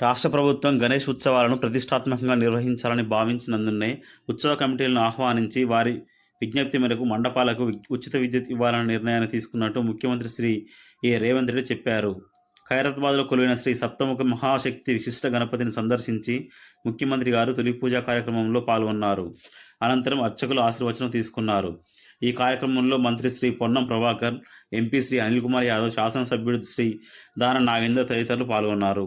రాష్ట్ర ప్రభుత్వం గణేష్ ఉత్సవాలను ప్రతిష్టాత్మకంగా నిర్వహించాలని భావించినందునే ఉత్సవ కమిటీలను ఆహ్వానించి వారి విజ్ఞప్తి మేరకు మండపాలకు ఉచిత విద్యుత్ ఇవ్వాలనే నిర్ణయాన్ని తీసుకున్నట్టు ముఖ్యమంత్రి శ్రీ ఏ. రేవంత్ రెడ్డి చెప్పారు. ఖైరతాబాద్లో కొలువైన శ్రీ సప్తముఖ మహాశక్తి విశిష్ట గణపతిని సందర్శించి ముఖ్యమంత్రి గారు తొలి పూజా కార్యక్రమంలో పాల్గొన్నారు. అనంతరం అర్చకులు ఆశీర్వచనం తీసుకున్నారు. ఈ కార్యక్రమంలో మంత్రి శ్రీ పొన్నం ప్రభాకర్ ఎంపీ శ్రీ అనిల్ కుమార్ యాదవ్ శాసనసభ్యుడు శ్రీ దాన నాగేందర్ తదితరులు పాల్గొన్నారు.